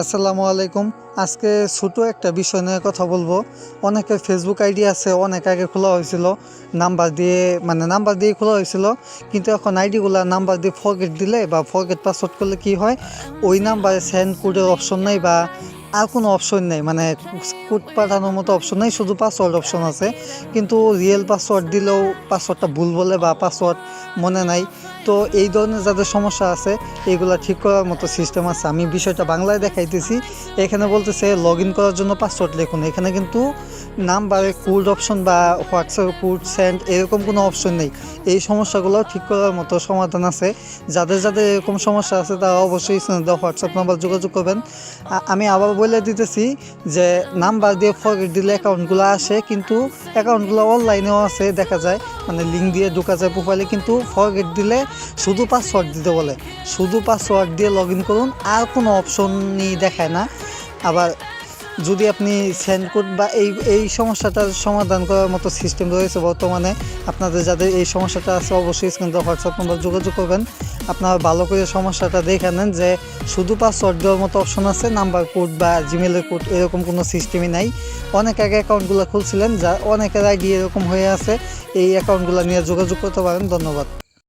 আসসালামু আলাইকুম। আজকে ছোট একটা বিষয় নিয়ে কথা বলব। অনেকের ফেসবুক আইডি আছে, অনেক আগে খোলা হয়েছিল। নাম্বার দিয়ে মানে নাম্বার দিয়ে খোলা হয়েছিল। কিন্তু এখন আইডিগুলো নাম্বার দিয়ে ফরগেট দিলে বা ফরগেট পাসওয়ার্ড করলে কি হয়? ওই নাম্বারে সেন্ড কোডের অপশন নাই বা আর কোনো অপশন নেই। মানে কোড পাঠানোর মতো অপশন নেই, শুধু পাসওয়ার্ড অপশন আছে। কিন্তু রিয়েল পাসওয়ার্ড দিলেও পাসওয়ার্ডটা ভুল বলে বা পাসওয়ার্ড মনে নাই। তো এই ধরনের যাদের সমস্যা আছে এইগুলা ঠিক করার মতো সিস্টেম আছে। আমি বিষয়টা বাংলায় দেখাইতেছি। এখানে বলতেছে লগ ইন করার জন্য পাসওয়ার্ড লিখুন। এখানে কিন্তু নাম্বারে কোড অপশন বা হোয়াটসঅ্যাপ কোড সেন্ড এরকম কোনো অপশন নেই। এই সমস্যাগুলো ঠিক করার মতো সমাধান আছে। যাদের যাদের এরকম সমস্যা আছে, তারা অবশ্যই হোয়াটসঅ্যাপ নাম্বার যোগাযোগ করবেন। আমি আবার বলে দিতেছি যে নাম্বার দিয়ে ফরগেট দিলে অ্যাকাউন্টগুলো আসে, কিন্তু অ্যাকাউন্টগুলো অনলাইনেও আছে, দেখা যায়। মানে লিঙ্ক দিয়ে ঢুকা যায় প্রোফাইলে কিন্তু ফরগেট দিলে শুধু পাসওয়ার্ড দিতে বলে। শুধু পাসওয়ার্ড দিয়ে লগ করুন, আর কোনো অপশনই দেখায় না। আবার যদি আপনি সেন্ড কোড বা এই এই সমস্যাটার সমাধান করার মতো সিস্টেম রয়েছে বর্তমানে, আপনাদের যাদের এই সমস্যাটা আছে অবশ্যই স্ক্রিন হোয়াটসঅ্যাপ নম্বর যোগাযোগ করবেন। আপনারা ভালো করে সমস্যাটা দেখে নেন যে শুধু পাসওয়ার্ড দেওয়ার মতো অপশন আছে নাম্বার কোড বা জিমেলের কোড এরকম কোনো সিস্টেমই নাই। অনেক আগে অ্যাকাউন্টগুলো খুলছিলেন, যা অনেকের আগে এরকম হয়ে আছে, এই অ্যাকাউন্টগুলো নিয়ে যোগাযোগ করতে পারেন। ধন্যবাদ।